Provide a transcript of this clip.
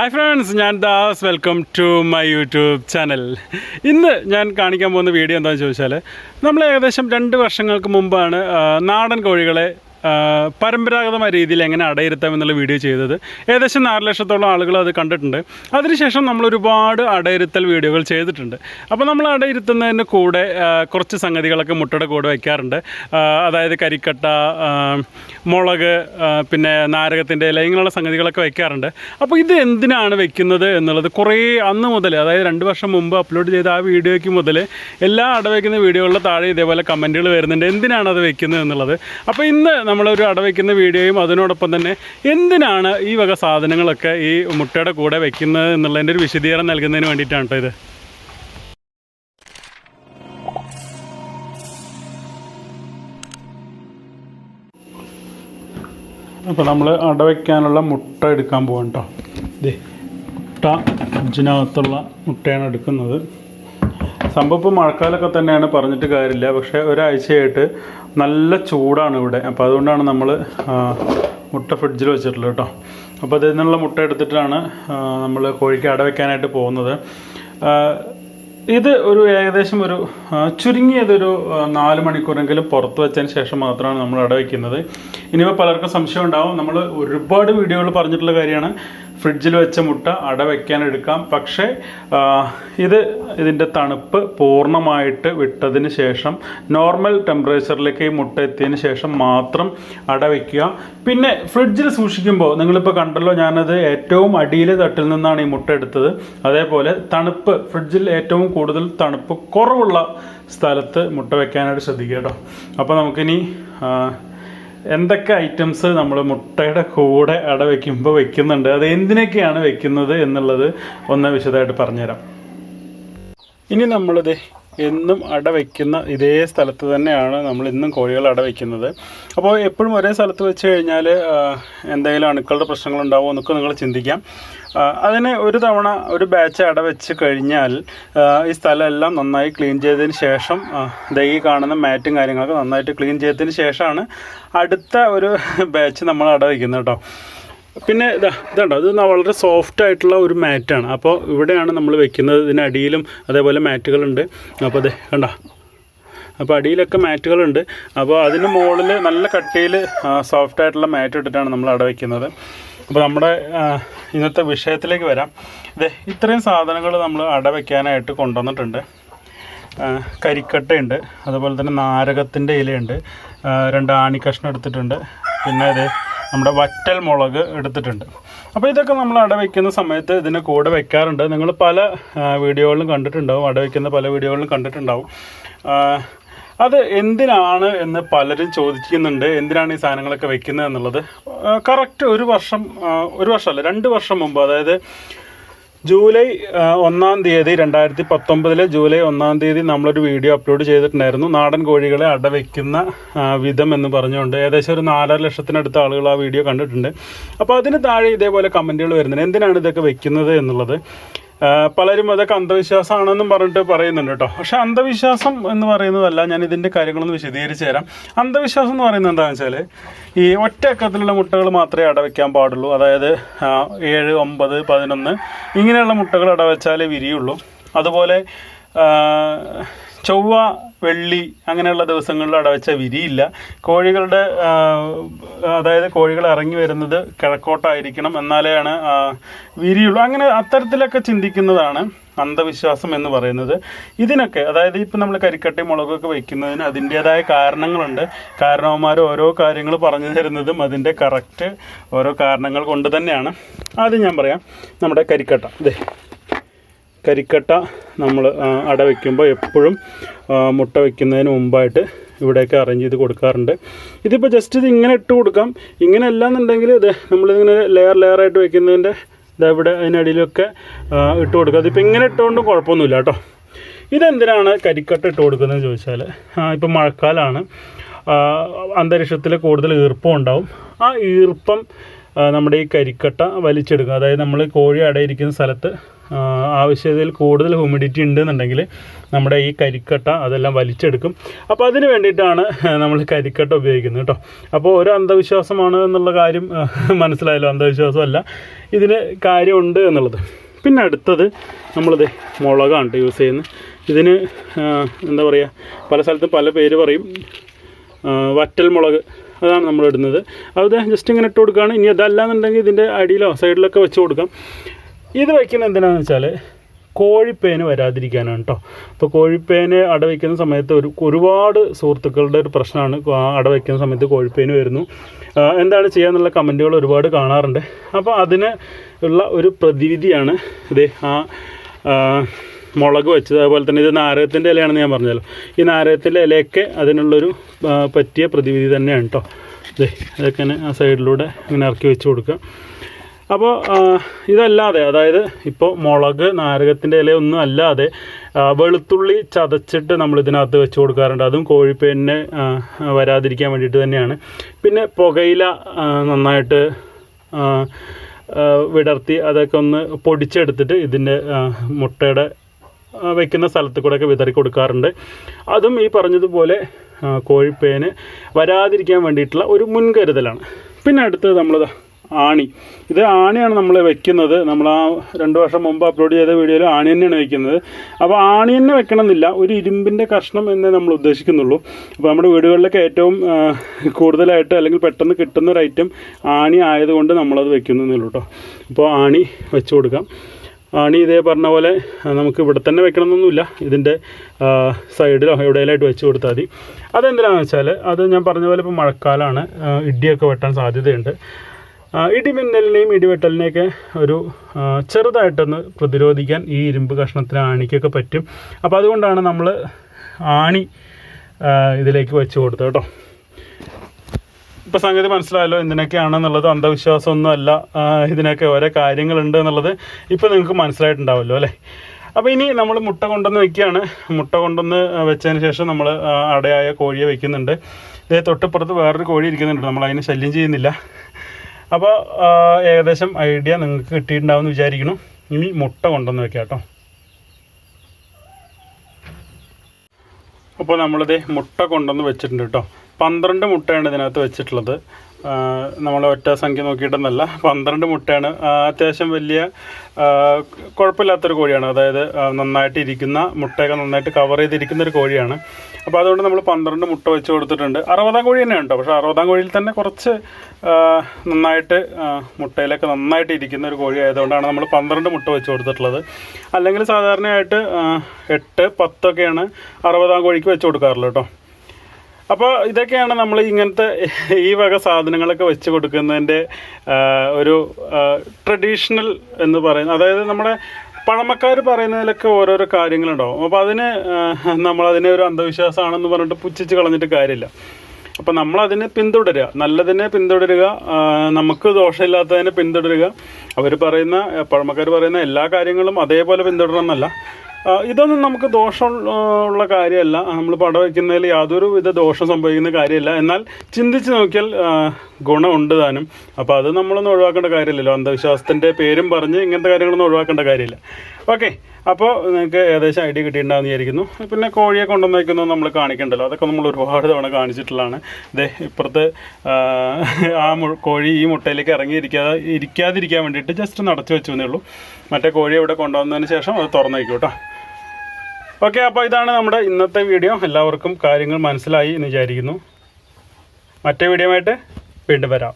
Hi friends ഞാൻ Das. Welcome to my YouTube channel ഇന്ന് ഞാൻ കാണിക്കാൻ പോകുന്ന വീഡിയോ എന്താണെന്ന് ചോദിച്ചാൽ നമ്മൾ ഏകദേശം രണ്ട് വർഷങ്ങൾക്ക് മുമ്പാണ് നാടൻ കോഴികളെ പരമ്പരാഗതമായ രീതിയിൽ എങ്ങനെ അടയിരുത്താം എന്നുള്ള വീഡിയോ ചെയ്തത്. ഏകദേശം നാല് ലക്ഷത്തോളം ആളുകൾ അത് കണ്ടിട്ടുണ്ട്. അതിനുശേഷം നമ്മൾ ഒരുപാട് അടയിരുത്തൽ വീഡിയോകൾ ചെയ്തിട്ടുണ്ട്. അപ്പോൾ നമ്മൾ അടയിരുത്തുന്നതിന് കൂടെ കുറച്ച് സംഗതികളൊക്കെ മുട്ടയുടെ കൂടെ വയ്ക്കാറുണ്ട് അതായത് കരിക്കട്ട മുളക് പിന്നെ നാരകത്തിന്റെ ഇല ഇങ്ങനെയുള്ള സംഗതികളൊക്കെ വയ്ക്കാറുണ്ട് അപ്പോൾ ഇത് എന്തിനാണ് വെക്കുന്നത് എന്നുള്ളത് കുറേ അന്ന് മുതൽ അതായത് രണ്ട് വർഷം മുമ്പ് അപ്ലോഡ് ചെയ്ത ആ വീഡിയോയ്ക്ക് മുതൽ എല്ലാ അടവയ്ക്കുന്ന വീഡിയോകളുടെ താഴെ ഇതേപോലെ കമന്റുകൾ വരുന്നുണ്ട്. എന്തിനാണ് അത് വെക്കുന്നത് എന്നുള്ളത്? അപ്പോൾ ഇന്ന് നമ്മളൊരു അടവയ്ക്കുന്ന വീഡിയോയും അതിനോടൊപ്പം തന്നെ എന്തിനാണ് ഈ വക സാധനങ്ങളൊക്കെ ഈ മുട്ടയുടെ കൂടെ വെക്കുന്നത് എന്നുള്ളതിന്റെ ഒരു വിശദീകരണം നൽകുന്നതിന് വേണ്ടിയിട്ടാണ് കേട്ടോ ഇത്. അപ്പോൾ നമ്മൾ അടവയ്ക്കാനുള്ള മുട്ട എടുക്കാൻ പോകാം കേട്ടോ മുട്ട അഞ്ചിനകത്തുള്ള മുട്ടയാണ് എടുക്കുന്നത്. സംഭവം ഇപ്പോൾ മഴക്കാലമൊക്കെ തന്നെയാണ് പറഞ്ഞിട്ട് കാര്യമില്ല. പക്ഷേ ഒരാഴ്ചയായിട്ട് നല്ല ചൂടാണ് ഇവിടെ. അപ്പോൾ അതുകൊണ്ടാണ് നമ്മൾ മുട്ട ഫ്രിഡ്ജിൽ വെച്ചിട്ടുള്ളത് കേട്ടോ. അപ്പോൾ അതിൽ നിന്നുള്ള മുട്ട എടുത്തിട്ടാണ് നമ്മൾ കോഴിക്ക് അടവയ്ക്കാനായിട്ട് പോകുന്നത്. ഇത് ഒരു ഏകദേശം ഒരു ചുരുങ്ങിയതൊരു നാല് മണിക്കൂറെങ്കിലും പുറത്ത് വെച്ചതിന് ശേഷം മാത്രമാണ് നമ്മൾ അട വയ്ക്കുന്നത് ഇനിയിപ്പോൾ പലർക്കും സംശയം ഉണ്ടാവും. നമ്മൾ ഒരുപാട് വീഡിയോകൾ പറഞ്ഞിട്ടുള്ള കാര്യമാണ്. ഫ്രിഡ്ജിൽ വെച്ച മുട്ട അട വയ്ക്കാൻ എടുക്കാം. പക്ഷേ ഇത് ഇതിന്റെ തണുപ്പ് പൂർണമായിട്ട് വിട്ടതിന് ശേഷം നോർമൽ ടെമ്പറേച്ചറിലേക്ക് ഈ മുട്ട എത്തിയതിന് ശേഷം മാത്രം അട വയ്ക്കുക പിന്നെ ഫ്രിഡ്ജിൽ സൂക്ഷിക്കുമ്പോൾ നിങ്ങളിപ്പോൾ കണ്ടല്ലോ ഞാനത് ഏറ്റവും അടിയിലെ തട്ടിൽ നിന്നാണ് ഈ മുട്ട എടുത്തത്. അതേപോലെ തണുപ്പ് ഫ്രിഡ്ജിൽ ഏറ്റവും കൂടുതൽ തണുപ്പ് കുറവുള്ള സ്ഥലത്ത് മുട്ട വെക്കാനായിട്ട് ശ്രദ്ധിക്കുക കേട്ടോ. അപ്പോൾ നമുക്കിനി എന്തൊക്കെ ഐറ്റംസ് നമ്മൾ മുട്ടയുടെ കൂടെ അട വയ്ക്കുമ്പോൾ വെക്കുന്നുണ്ട്? അത് എന്തിനൊക്കെയാണ് വെക്കുന്നത് എന്നുള്ളത് ഒന്ന് വിശദമായിട്ട് പറഞ്ഞുതരാം. ഇനി നമ്മളിത് എന്നും അട വയ്ക്കുന്ന ഇതേ സ്ഥലത്ത് തന്നെയാണ് നമ്മൾ ഇന്നും കോഴികൾ അട വയ്ക്കുന്നത് അപ്പോൾ എപ്പോഴും ഒരേ സ്ഥലത്ത് വെച്ച് കഴിഞ്ഞാൽ എന്തെങ്കിലും അണുക്കളുടെ പ്രശ്നങ്ങൾ ഉണ്ടാവുമോ എന്നൊക്കെ നിങ്ങൾ ചിന്തിക്കാം. അതിനെ ഒരു തവണ ഒരു ബാച്ച് അട വെച്ച് കഴിഞ്ഞാൽ ഈ സ്ഥലമെല്ലാം നന്നായി ക്ലീൻ ചെയ്തതിന് ശേഷം ദൈ കാണുന്ന മാറ്റും കാര്യങ്ങളൊക്കെ നന്നായിട്ട് ക്ലീൻ ചെയ്തതിന് ശേഷമാണ് അടുത്ത ഒരു ബാച്ച് നമ്മൾ അട വയ്ക്കുന്നത് കേട്ടോ. പിന്നെ ഇതാ ഇതുണ്ടോ ഇത് വളരെ സോഫ്റ്റ് ആയിട്ടുള്ള ഒരു മാറ്റാണ്. അപ്പോൾ ഇവിടെയാണ് നമ്മൾ വെക്കുന്നത്. ഇതിനടിയിലും അതേപോലെ മാറ്റുകളുണ്ട്. അപ്പോൾ അതെ കണ്ടോ? അപ്പോൾ അടിയിലൊക്കെ മാറ്റുകളുണ്ട്. അപ്പോൾ അതിന് മുകളിൽ നല്ല കട്ടിയിൽ സോഫ്റ്റ് ആയിട്ടുള്ള മാറ്റ് ഇട്ടിട്ടാണ് നമ്മൾ അവിടെ വെക്കുന്നത്. അപ്പോൾ നമ്മുടെ ഇന്നത്തെ വിഷയത്തിലേക്ക് വരാം. ഇതെ ഇത്രയും സാധനങ്ങൾ നമ്മൾ അട വയ്ക്കാനായിട്ട് കൊണ്ടുവന്നിട്ടുണ്ട്. കരിക്കട്ടയുണ്ട്. അതുപോലെ തന്നെ നാരകത്തിന്റെ ഇലയുണ്ട്. രണ്ട് ആണിക്കഷ്ണം എടുത്തിട്ടുണ്ട്. പിന്നെ ഇത് നമ്മുടെ വറ്റൽ മുളക് എടുത്തിട്ടുണ്ട്. അപ്പോൾ ഇതൊക്കെ നമ്മൾ അട വയ്ക്കുന്ന സമയത്ത് ഇതിന് കൂടെ വെക്കാറുണ്ട്. നിങ്ങൾ പല വീഡിയോകളിലും കണ്ടിട്ടുണ്ടാവും. അട വയ്ക്കുന്ന പല വീഡിയോകളിലും കണ്ടിട്ടുണ്ടാവും. അത് എന്തിനാണ് എന്ന് പലരും ചോദിക്കുന്നുണ്ട്. എന്തിനാണ് ഈ സാധനങ്ങളൊക്കെ വെക്കുന്നത് എന്നുള്ളത്. കറക്റ്റ് ഒരു വർഷം ഒരു വർഷമല്ല രണ്ട് വർഷം മുമ്പ്. അതായത് ജൂലൈ ഒന്നാം തീയതി രണ്ടായിരത്തി പത്തൊമ്പതിലെ ജൂലൈ ഒന്നാം തീയതി നമ്മളൊരു വീഡിയോ അപ്ലോഡ് ചെയ്തിട്ടുണ്ടായിരുന്നു. നാടൻ കോഴികളെ അടവയ്ക്കുന്ന വിധം എന്ന് പറഞ്ഞുകൊണ്ട് ഏകദേശം ഒരു നാലര ലക്ഷത്തിനടുത്ത ആളുകൾ ആ വീഡിയോ കണ്ടിട്ടുണ്ട്. അപ്പോൾ അതിന് താഴെ ഇതേപോലെ കമന്റുകൾ വരുന്നുണ്ട്. എന്തിനാണ് ഇതൊക്കെ വെക്കുന്നത് എന്നുള്ളത്? പലരും അതൊക്കെ അന്ധവിശ്വാസമാണെന്നും പറഞ്ഞിട്ട് പറയുന്നുണ്ട് കേട്ടോ. പക്ഷെ അന്ധവിശ്വാസം എന്ന് പറയുന്നതല്ല ഞാൻ ഇതിന്റെ കാര്യങ്ങളൊന്ന് വിശദീകരിച്ച് തരാം. അന്ധവിശ്വാസം എന്ന് പറയുന്നത് എന്താണെന്ന് വെച്ചാൽ ഈ ഒറ്റ അക്കത്തിലുള്ള മുട്ടകൾ മാത്രമേ അടവയ്ക്കാൻ പാടുള്ളൂ. അതായത് ഏഴ് ഒമ്പത് പതിനൊന്ന് ഇങ്ങനെയുള്ള മുട്ടകൾ അടവച്ചാലേ വിരിയുള്ളൂ. അതുപോലെ ചൊവ്വ വെള്ളി അങ്ങനെയുള്ള ദിവസങ്ങളിൽ അടവച്ച വിരിയില്ല. കോഴികളുടെ അതായത് കോഴികൾ ഇറങ്ങി വരുന്നത് കിഴക്കോട്ടായിരിക്കണം എന്നാലേയാണ് വിരിയുള്ളൂ. അങ്ങനെ അത്തരത്തിലൊക്കെ ചിന്തിക്കുന്നതാണ് അന്ധവിശ്വാസം എന്ന് പറയുന്നത്. ഇതിനൊക്കെ അതായത് ഇപ്പം നമ്മൾ കരിക്കട്ടി മുളകൊക്കെ വയ്ക്കുന്നതിന് അതിന്റേതായ കാരണങ്ങളുണ്ട്. കാരണവന്മാർ ഓരോ കാര്യങ്ങൾ പറഞ്ഞു തരുന്നതും അതിന്റെ കറക്റ്റ് ഓരോ കാരണങ്ങൾ കൊണ്ട് തന്നെയാണ്. ആദ്യം ഞാൻ പറയാം നമ്മുടെ കരിക്കട്ട. ഇതേ കരിക്കട്ട നമ്മൾ അട വയ്ക്കുമ്പോൾ എപ്പോഴും മുട്ട വയ്ക്കുന്നതിന് മുമ്പായിട്ട് ഇവിടെയൊക്കെ അറേഞ്ച് ചെയ്ത് കൊടുക്കാറുണ്ട്. ഇതിപ്പോൾ ജസ്റ്റ് ഇത് ഇങ്ങനെ ഇട്ട് കൊടുക്കാം. ഇങ്ങനെ അല്ലാന്നുണ്ടെങ്കിൽ ഇത് നമ്മളിങ്ങനെ ലെയർ ലെയറായിട്ട് വയ്ക്കുന്നതിന്റെ ഇവിടെ അതിനടിയിലൊക്കെ ഇട്ട് കൊടുക്കുക അതിപ്പോൾ ഇങ്ങനെ ഇട്ടുകൊണ്ടും കുഴപ്പമൊന്നുമില്ല കേട്ടോ. ഇതെന്തിനാണ് കരിക്കട്ട ഇട്ട് കൊടുക്കുന്നതെന്ന് ചോദിച്ചാൽ ഇപ്പം മഴക്കാലമാണ് അന്തരീക്ഷത്തിൽ കൂടുതൽ ഈർപ്പം ഉണ്ടാവും. ആ ഈർപ്പം നമ്മുടെ ഈ കരിക്കട്ട വലിച്ചെടുക്കുക അതായത് നമ്മൾ കോഴി അടയിരിക്കുന്ന സ്ഥലത്ത് ആവശ്യത്തിൽ കൂടുതൽ ഹ്യൂമിഡിറ്റി ഉണ്ടെന്നുണ്ടെങ്കിൽ നമ്മുടെ ഈ കരിക്കട്ട അതെല്ലാം വലിച്ചെടുക്കും. അപ്പോൾ അതിന് വേണ്ടിയിട്ടാണ് നമ്മൾ കരിക്കട്ട ഉപയോഗിക്കുന്നത് കേട്ടോ. അപ്പോൾ ഒരു അന്ധവിശ്വാസമാണ് എന്നുള്ള കാര്യം മനസ്സിലായല്ലോ. അന്ധവിശ്വാസമല്ല. ഇതിന് കാര്യമുണ്ട് എന്നുള്ളത്. പിന്നെ അടുത്തത് നമ്മളിത് മുളകാണ് യൂസ് ചെയ്യുന്നത്. ഇതിന് എന്താ പറയുക പല സ്ഥലത്തും പല പേര് പറയും. വറ്റൽ മുളക് അതാണ് നമ്മൾ ഇടുന്നത്. അത് ജസ്റ്റ് ഇങ്ങനെ ഇട്ട് കൊടുക്കുകയാണ്. ഇനി അതല്ലാന്നുണ്ടെങ്കിൽ ഇതിന്റെ അടിയിലോ സൈഡിലൊക്കെ വെച്ച് കൊടുക്കാം. ഇത് വയ്ക്കുന്നത് എന്തിനാണെന്ന് വെച്ചാൽ കോഴിപ്പേന് വരാതിരിക്കാനാണ് കേട്ടോ അപ്പോൾ കോഴിപ്പേന് അട വയ്ക്കുന്ന സമയത്ത് ഒരു ഒരുപാട് സുഹൃത്തുക്കളുടെ ഒരു പ്രശ്നമാണ്. അടവയ്ക്കുന്ന അട വയ്ക്കുന്ന സമയത്ത് കോഴിപ്പേന് വരുന്നു. എന്താണ് ചെയ്യാന്നുള്ള കമന്റുകൾ ഒരുപാട് കാണാറുണ്ട്. അപ്പോൾ അതിന് ഉള്ള ഒരു പ്രതിവിധിയാണ് ഇത് ആ, മുളക് വെച്ചത്. അതുപോലെ തന്നെ ഇത് നാരകത്തിന്റെ ഇലയാണെന്ന് ഞാൻ പറഞ്ഞല്ലോ. ഈ നാരകത്തിന്റെ ഇലയൊക്കെ അതിനുള്ളൊരു പറ്റിയ പ്രതിവിധി തന്നെയാണ് കേട്ടോ ഇതൊക്കെ ഇങ്ങനെ ആ സൈഡിലൂടെ ഇങ്ങനെ ഇറക്കി വെച്ച് കൊടുക്കുക അപ്പോൾ ഇതല്ലാതെ അതായത് ഇപ്പോൾ മുളക് നാരകത്തിന്റെ ഒന്നും അല്ലാതെ വെളുത്തുള്ളി ചതച്ചിട്ട് നമ്മൾ ഇതിനകത്ത് വെച്ച് കൊടുക്കാറുണ്ട്. അതും കോഴിപ്പേനെ വരാതിരിക്കാൻ വേണ്ടിയിട്ട് തന്നെയാണ്. പിന്നെ പുകയില നന്നായിട്ട് വിടർത്തി അതൊക്കെ ഒന്ന് പൊടിച്ചെടുത്തിട്ട് ഇതിന്റെ മുട്ടയുടെ വെക്കുന്ന സ്ഥലത്ത് കൂടെയൊക്കെ വിതറി കൊടുക്കാറുണ്ട്. അതും ഈ പറഞ്ഞതുപോലെ കോഴിപ്പേന് വരാതിരിക്കാൻ വേണ്ടിയിട്ടുള്ള ഒരു മുൻകരുതലാണ്. പിന്നെ അടുത്തത് നമ്മൾ ആണി. ഇത് ആണിയാണ് നമ്മൾ വെക്കുന്നത്. നമ്മൾ ആ രണ്ട് വർഷം മുമ്പ് അപ്ലോഡ് ചെയ്ത വീഡിയോയിൽ ആണി തന്നെയാണ് വെക്കുന്നത്. അപ്പോൾ ആണി തന്നെ വെക്കണമെന്നില്ല ഒരു ഇരുമ്പിന്റെ കഷ്ണം എന്നേ നമ്മൾ ഉദ്ദേശിക്കുന്നുള്ളൂ. അപ്പോൾ നമ്മുടെ വീടുകളിലൊക്കെ ഏറ്റവും കൂടുതലായിട്ട് അല്ലെങ്കിൽ പെട്ടെന്ന് കിട്ടുന്ന ഒരു ഐറ്റം ആണി ആയതുകൊണ്ട് നമ്മളത് വെക്കുന്നില്ല കേട്ടോ. അപ്പോൾ ആണി വെച്ച് കൊടുക്കാം. ആണി ഇതേ പറഞ്ഞ പോലെ നമുക്ക് ഇവിടെ തന്നെ വെക്കണമെന്നൊന്നുമില്ല. ഇതിന്റെ സൈഡിലോ എവിടെയെങ്കിലായിട്ട് വെച്ച് കൊടുത്താൽ മതി. അതെന്തിനാണെന്ന് വെച്ചാൽ അത് ഞാൻ പറഞ്ഞ പോലെ ഇപ്പോൾ മഴക്കാലമാണ് ഇടിയൊക്കെ വെട്ടാൻ സാധ്യതയുണ്ട്. ഇടിമിന്നലിനെയും ഇടിവെട്ടലിനെയൊക്കെ ഒരു ചെറുതായിട്ടൊന്ന് പ്രതിരോധിക്കാൻ ഈ ഇരുമ്പ് കഷ്ണത്തിന് ആണിക്കൊക്കെ പറ്റും. അപ്പോൾ അതുകൊണ്ടാണ് നമ്മൾ ആണി ഇതിലേക്ക് വെച്ച് കൊടുത്തത് കേട്ടോ. ഇപ്പോൾ സംഗതി മനസ്സിലായല്ലോ എന്തിനൊക്കെയാണെന്നുള്ളത് അന്ധവിശ്വാസമൊന്നും അല്ല ഇതിനൊക്കെ ഓരോ കാര്യങ്ങളുണ്ട് എന്നുള്ളത് ഇപ്പോൾ നിങ്ങൾക്ക് മനസ്സിലായിട്ടുണ്ടാവുമല്ലോ അല്ലേ? അപ്പോൾ ഇനി നമ്മൾ മുട്ട കൊണ്ടുവന്ന് വെക്കുകയാണ്. മുട്ട കൊണ്ടുവന്ന് വെച്ചതിന് ശേഷം നമ്മൾ അടയായ കോഴിയെ വെക്കുന്നുണ്ട്. ഇതേ തൊട്ടിപ്പുറത്ത് വേറൊരു കോഴി ഇരിക്കുന്നുണ്ട്. നമ്മൾ അതിനെ ശല്യം ചെയ്യുന്നില്ല. അപ്പോൾ ഏകദേശം ഐഡിയ നിങ്ങൾക്ക് കിട്ടിയിട്ടുണ്ടാവുമെന്ന് വിചാരിക്കുന്നു. ഇനി മുട്ട കൊണ്ടുവന്ന് വെക്കാം കേട്ടോ. അപ്പോൾ നമ്മളിത് മുട്ട കൊണ്ടുവന്ന് വെച്ചിട്ടുണ്ട് കേട്ടോ. പന്ത്രണ്ട് മുട്ടയാണ് ഇതിനകത്ത് വെച്ചിട്ടുള്ളത്. നമ്മൾ ഒറ്റ സംഖ്യ നോക്കിയിട്ടൊന്നല്ല. പന്ത്രണ്ട് മുട്ടയാണ്. അത്യാവശ്യം വലിയ കുഴപ്പമില്ലാത്തൊരു കോഴിയാണ്. അതായത് നന്നായിട്ട് ഇരിക്കുന്ന മുട്ടയൊക്കെ നന്നായിട്ട് കവർ ചെയ്തിരിക്കുന്ന ഒരു കോഴിയാണ്. അപ്പോൾ അതുകൊണ്ട് നമ്മൾ പന്ത്രണ്ട് മുട്ട വെച്ച് കൊടുത്തിട്ടുണ്ട്. അറുപതാം കോഴി തന്നെ ഉണ്ടോ? പക്ഷേ അറുപതാം കോഴിയിൽ തന്നെ കുറച്ച് നന്നായിട്ട് മുട്ടയിലൊക്കെ നന്നായിട്ട് ഇരിക്കുന്ന ഒരു കോഴി ആയതുകൊണ്ടാണ് നമ്മൾ പന്ത്രണ്ട് മുട്ട വെച്ച് കൊടുത്തിട്ടുള്ളത്. അല്ലെങ്കിൽ സാധാരണയായിട്ട് എട്ട് പത്തൊക്കെയാണ് അറുപതാം കോഴിക്ക് വെച്ച് കൊടുക്കാറുള്ളത് കേട്ടോ. അപ്പോൾ ഇതൊക്കെയാണ് നമ്മൾ ഇങ്ങനത്തെ ഈ വക സാധനങ്ങളൊക്കെ വെച്ച് കൊടുക്കുന്നതിന്റെ ഒരു ട്രഡീഷണൽ എന്ന് പറയുന്നത് അതായത് നമ്മുടെ പഴമക്കാർ പറയുന്നതിലൊക്കെ ഓരോരോ കാര്യങ്ങളുണ്ടാവും അപ്പോൾ അതിന് നമ്മളതിനെ ഒരു അന്ധവിശ്വാസമാണെന്ന് പറഞ്ഞിട്ട് പുച്ഛിച്ച് കളഞ്ഞിട്ട് കാര്യമില്ല. അപ്പോൾ നമ്മളതിനെ പിന്തുടരുക. നല്ലതിനെ പിന്തുടരുക നമുക്ക് ദോഷമില്ലാത്തതിനെ പിന്തുടരുക. അവർ പറയുന്ന പഴമക്കാർ പറയുന്ന എല്ലാ കാര്യങ്ങളും അതേപോലെ പിന്തുടരണം എന്നല്ല ഇതൊന്നും നമുക്ക് ദോഷം ഉള്ള കാര്യമല്ല. നമ്മൾ പടം വയ്ക്കുന്നതിൽ യാതൊരു വിധ ദോഷം സംഭവിക്കുന്ന കാര്യമല്ല. എന്നാൽ ചിന്തിച്ച് നോക്കിയാൽ ഗുണമുണ്ട് താനും. അപ്പോൾ അത് നമ്മളൊന്നും ഒഴിവാക്കേണ്ട കാര്യമില്ലല്ലോ. അന്ധവിശ്വാസത്തിന്റെ പേരും പറഞ്ഞ് ഇങ്ങനത്തെ കാര്യങ്ങളൊന്നും ഒഴിവാക്കേണ്ട കാര്യമില്ല. ഓക്കെ അപ്പോൾ നിങ്ങൾക്ക് ഏകദേശം ഐഡിയ കിട്ടിയിട്ടുണ്ടാകുന്ന വിചാരിക്കുന്നു. പിന്നെ കോഴിയെ കൊണ്ടുവന്നേക്കുന്നത് നമ്മൾ കാണിക്കണ്ടല്ലോ. അതൊക്കെ നമ്മൾ ഒരുപാട് തവണ കാണിച്ചിട്ടുള്ളതാണ്. ഇതേ ഇപ്പുറത്ത് ആ, കോഴി ഈ മുട്ടയിലേക്ക് ഇറങ്ങിയിരിക്കാതെ ഇരിക്കാതിരിക്കാൻ വേണ്ടിയിട്ട് ജസ്റ്റ് നടച്ചു വെച്ചു എന്നേ ഉള്ളൂ. മറ്റേ കോഴി ഇവിടെ കൊണ്ടുവന്നതിന് ശേഷം അത് തുറന്നേക്കും കേട്ടോ ഓക്കെ അപ്പോൾ ഇതാണ് നമ്മുടെ ഇന്നത്തെ വീഡിയോ. എല്ലാവർക്കും കാര്യങ്ങൾ മനസ്സിലായി എന്ന് വിചാരിക്കുന്നു. മറ്റേ വീഡിയോ ആയിട്ട് വീണ്ടും വരാം.